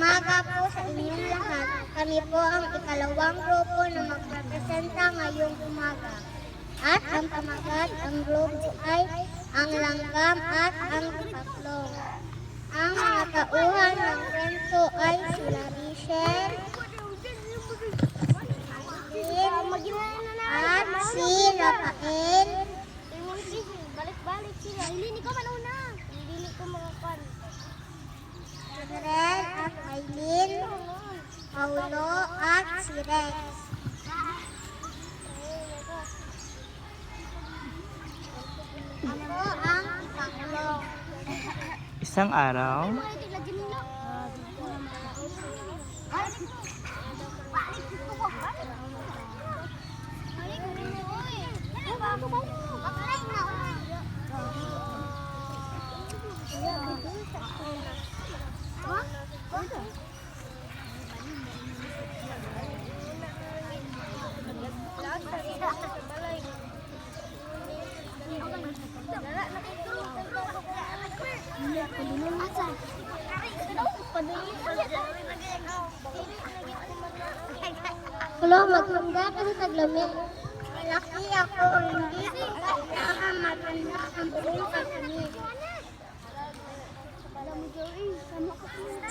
umaga po sa inyong lahat. Kami po ang ikalawang grupo na magrepresenta ngayong umaga. At ang pamagat ang grupo ay ang langgam at ang paklong. Ang mga tauhan ng kwento ay sila Rachel, at si Rafael, Balik-balik sila. Hindi ko manuna. Hindi ko mga kan. Gabriel at Aileen, Paulo at si Rex. Ako ang paklong. Isang araw, Kulo, magmanda ka sa taglami. Malaki ako, hindi ko kailangan maganda ang buong kami.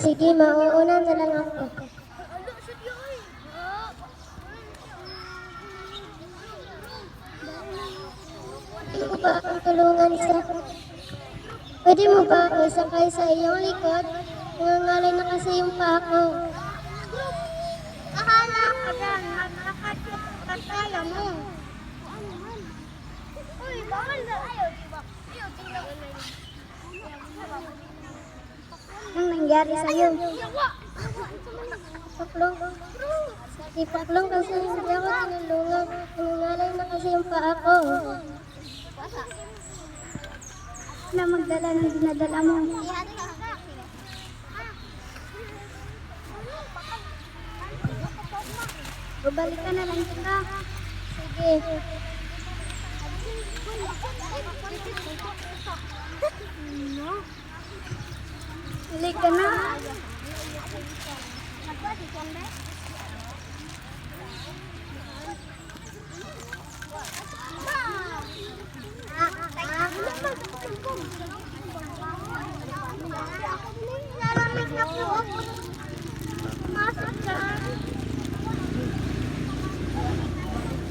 Sige, mauuna na lang ako. Pwede mo ba akong tulungan sa... Pwede mo ba ako isakay sa iyong likod? Nangangalay na kasi yung paa ko. Ko maglakad ka kaya mo. Uy, bawal na. Ayaw, diba? Ayaw, tingnan ko na Anong nangyari sa'yo? Paklong. Si Paklong kasi hindi ako tinulungan. Nangangalay na kasi yung paa ko. Na magdala ng dinadala mo. Babalik ka na lang kita. Sige. Balik ka na. Lalamig na po ako. Pumasok dyan.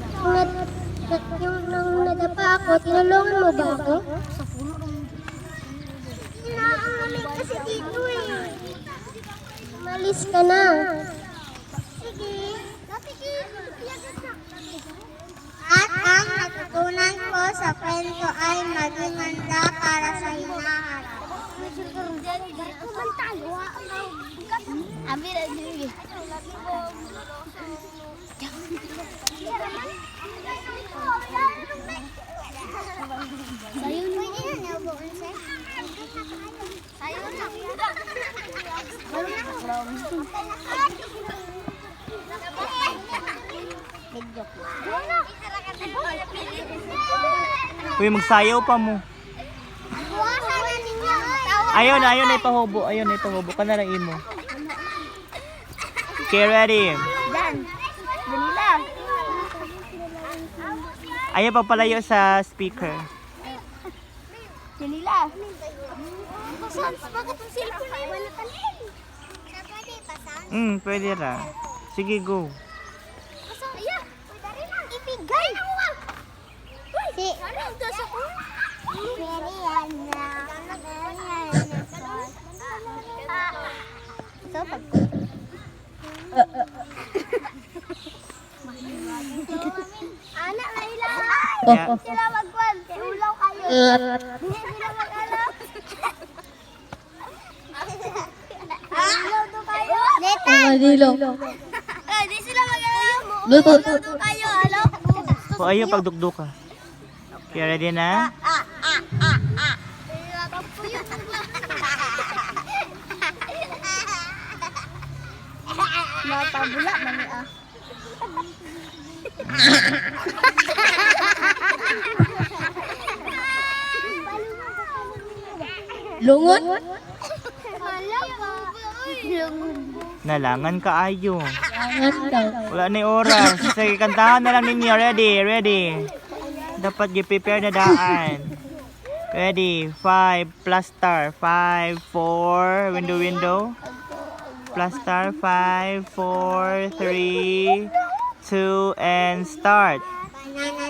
Nung nad- nad- yung nung tinulungan mo ba ako? Inaangalig kasi dito eh. Umalis ka na. Sige. At ang natutunan ko sa kwento ay maging handa para sa hinaharap. Abi na dili. Sayo na. Pwede na nabuon sir. Sayo na. Uy, magsayaw pa mo. Ayun, ayun na ipahubo. Ayun na ipahubo. Ka na lang imo. Okay, ready? Dan. Danila. Ayaw pagpalayo sa speaker. Danila. Bakit ang cellphone? Pwede pasan. Hmm, pwede ra. Sige, go. Pasan, iya. Ibigay na mo ah. Si Ano dasa ko? Meriana. So, pag Anak, Laila. Yeah. Sila magkwan. Hulaw kayo. Hindi sila mag-alam. Hulaw to kayo. Neta. Eh, di sila mag-alam. Hulaw to kayo. Halo. O, ayaw pagdukduk ka. Okay, ready na? Napabula mani ah. Lungon? Hala, baba. Uy. Nalangan. Langan daw. Wala na oras. Sige, kantahan na lang ninyo. Ready, ready. Dapat i-prepare na daan. Ready, 5 plus star. 5, 4, window, window. Plus star, 5, 4, 3, 2, and start. Banana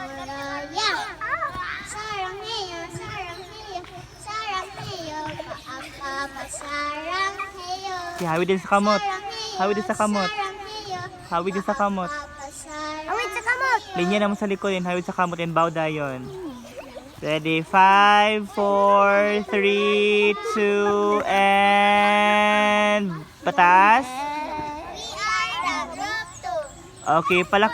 habay sure mora mora ya sarang heyo sarang heyo sarang heyo paapa pa sarang heyo Si Hawi din sa kamot. Hawi din sa kamot. Hawi din sa kamot. Awit sa kamot. Linya naman sa likod yun. Hawi sa kamot and bow dayon. Ready, 5, 4, 3, 2, and... Pataas. we are the group two Okay, palak